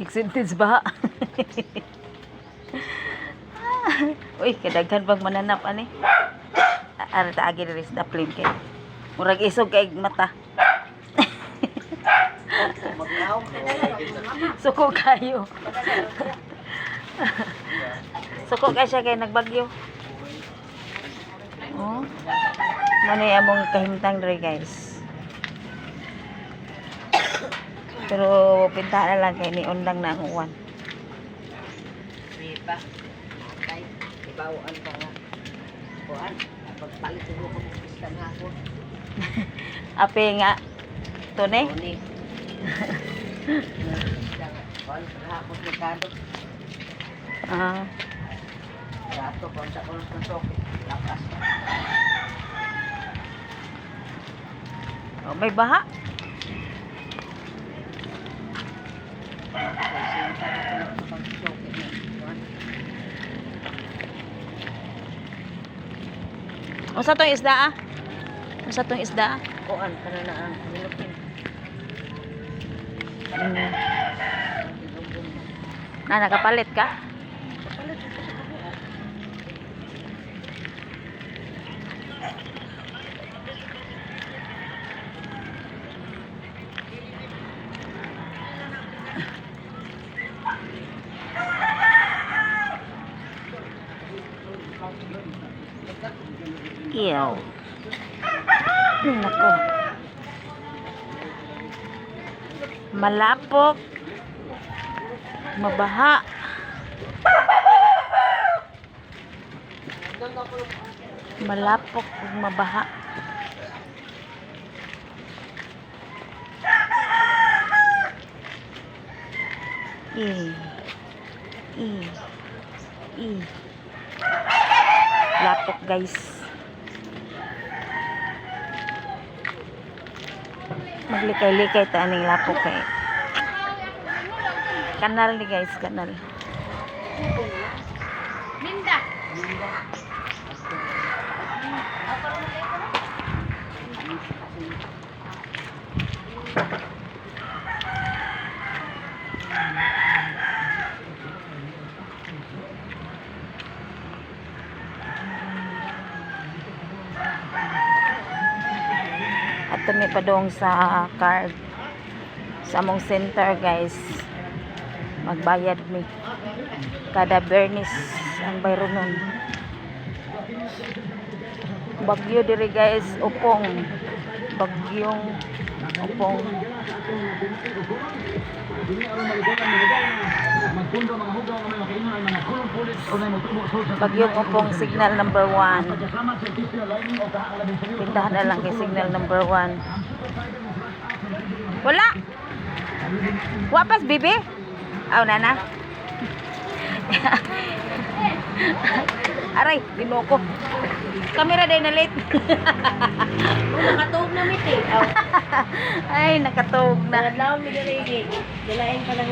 Excited ba? Uy, kadaghan pang mananap ani. Ara ta agi diri sa daplin kay. Murag isog kay mata. Suko kayo. Suko kay siya kay nagbagyo. Oh. Mani among kahimtang diri guys. Pero pinta na lang kay ni undang na akong uwan. Di ba? Kay ibawaan ka nga. Kuan, pagpalit ko ko pista nga ako. Ape nga. Tone? Uni. Kuan, hapon ni kado. Ah. Rato kon sa kon sa sok. Lakas. Oh, may baha. Kasi sinta na ko ng pag sok. Kuan, Unsa tong isda ah? Unsa tong isda? ah? kuan kana na ang nilupin. Mm. Na nakapalit ka? Ew. Nako. Malapok. Mabaha. Malapok mabaha. Eh. Eh. Eh. Lapok guys. Maglikay-likay ta aning lapok kay. Kanal ni guys, kanal. At kami pa doon sa card sa among center guys. Magbayad mi. Kada Bernis ang bayro nun. Bagyo diri guys, upong. Bagyong upong. Bagyong upong signal number 1. Pintahan na lang kay signal number 1. Wala. Wapas bibi. Aw nana. Aray, ginoko. Kamera day na late. Nakatuog na mit eh. Ay, nakatog na. Naglaw mi diri. Dalain pa lang